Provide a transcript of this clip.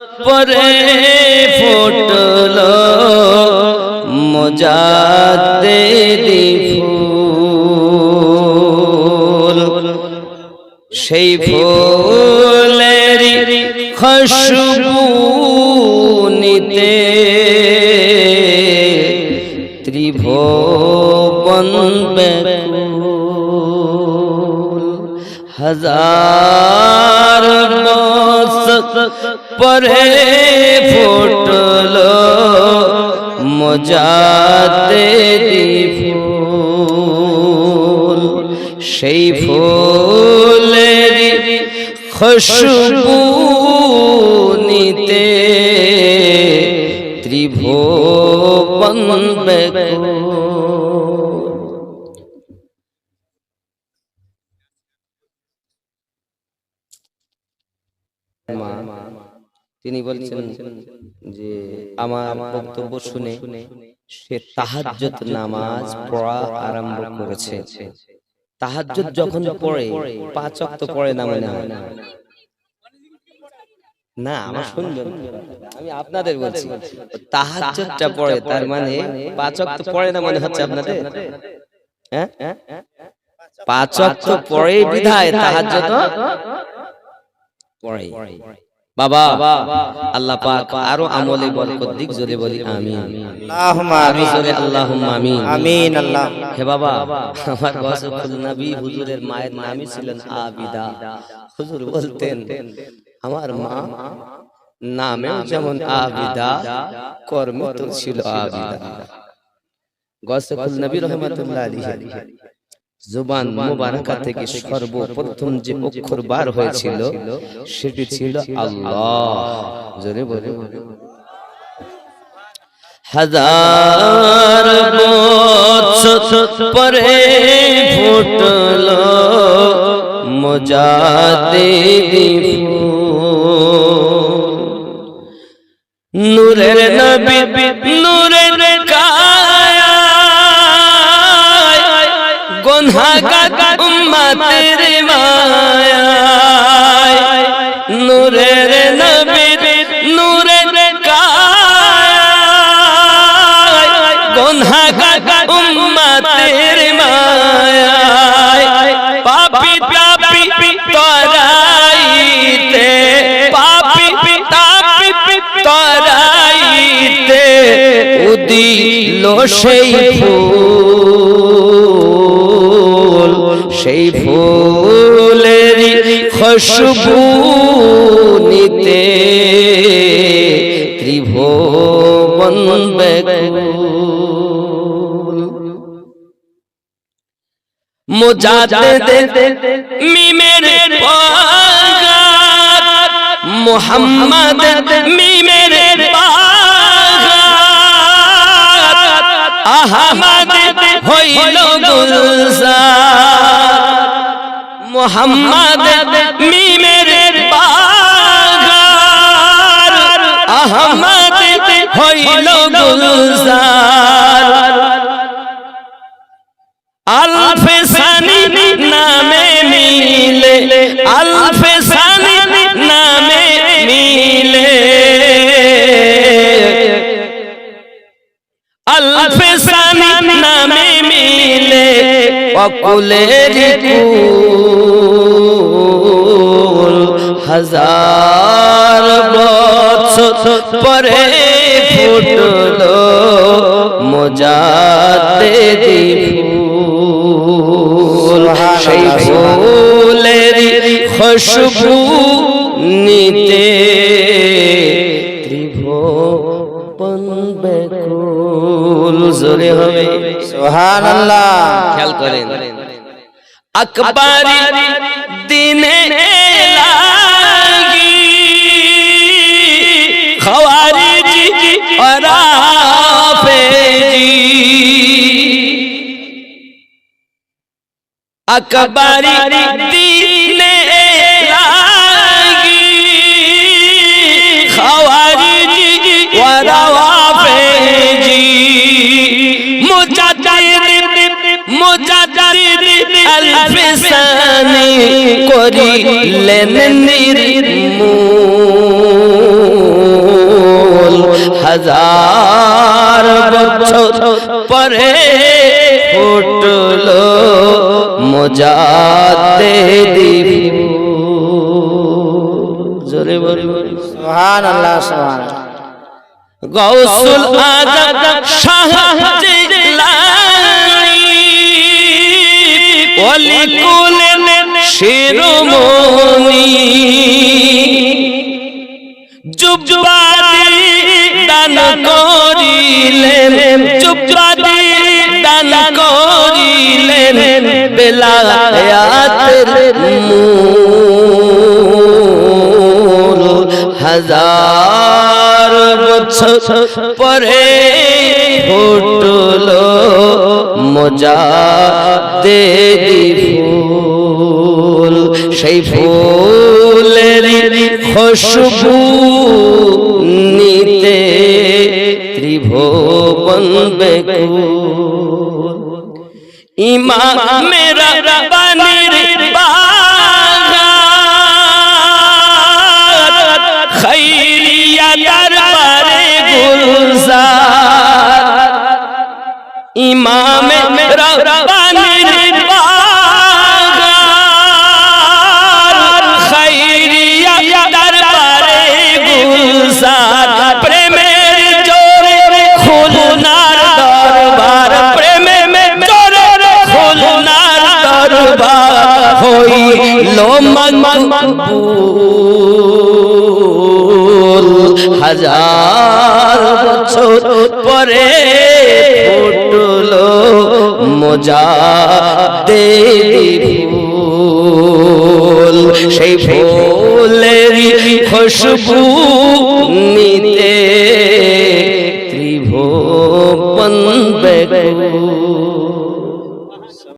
পরে ফুটল মজাতে ফুল। সেই ফুলের খুশবু নিতে ত্রিভুবন হাজার পরে ফুটল মজাতে ফুল। সেই ফুলের খুশবু নিতে ত্রিভুবন ব্যাকুল মা, তিনি বলছেন যে আমার বক্তব্য শুনে সে তাহাজ্জুদ নামাজ পড়া আরম্ভ করেছে। তাহাজ্জুদ যখন পড়ে, পাঁচ ওয়াক্ত পড়ে না মনে হয়? না, আমার শুনবেন আমি আপনাদের বলছি, তাহাজ্জুদটা পড়ে, তার মানে পাঁচ ওয়াক্ত পড়ে না মনে হচ্ছে আপনাদের? হ্যাঁ? পাঁচ ওয়াক্ত পড়ে বিধায় তাহাজ্জুদ পড়ে। বাবা আল্লাহ পাক আরও আমলে বরকত দিক যদি বলি আমিন। আল্লাহুম্মা আমি জোরে আল্লাহুম্মা আমিন। আমিন আল্লাহ। হে বাবা আমার গসফুল নবী হুজুরের মায়ের নামই ছিলেন আবিদা। হুজুর বলতেন আমার মা নামেও যেমন আবিদা কর্ম তো ছিল আবিদা। গসফুল নবী রহমাতুল্লাহ আলাইহি। জুবান মুবারাকা থেকে সর্বপ্রথম যে অক্ষর বার হয়েছিল সেটি ছিল আল্লাহ। জোরে বলে হাজার পরে ফুটল মজাতে নূরের নবী গুনহাগার উম্মতের মায়া নূরের নবী নূরের কায়া গুনহাগার উম্মতের মায়া পাপি তাপি পাপি তাপি তরাইতে, উদিল সেই ফুল। সেই ফুলের খুশবু নিতে ত্রিভুবন মুজাদ্দিদ মিমের মুহাম্মদ মিমের পাগাত আহমদ হইল গুলজার। মোহাম্মদ মিমের পাগার আহমদ হইল গুলজার। অকুলের কুল হাজার বছর পরে ফুটল মজাতে ফুল। সেই ফুলের খুশবু নিতে জোরে হবে। সুবহানাল্লাহ। খেয়াল করেন। আকবরি দিনে লাগি খওয়ারিজি অরাফেজি। আকবরি দিনে করিলেন নির্মূল হাজার বছর পরে ফুটলো মোজাতে দিবি জোরে বলে সুবহান আল্লাহ সুবহান গৌসুল আজম শাহ জিলানী ওলি কুলেন শিরোমণি জুববাদি দান করিলেন জুববাদি দান করিলেন বেলায়াতের মূল। হাজার বছর পরে ফুটলো মজা দে ফুল। সেই ফুলের খুশবু নিতে ত্রিভুবন বেকুল। ইমা মেরা বানির বাগান খৈরিয়া দরবারে গুলজার। ইমামে রব্বানির মকবুল হাজার বছর পরে ফুটলো মজা দেবী সেই ফুলের খুশবু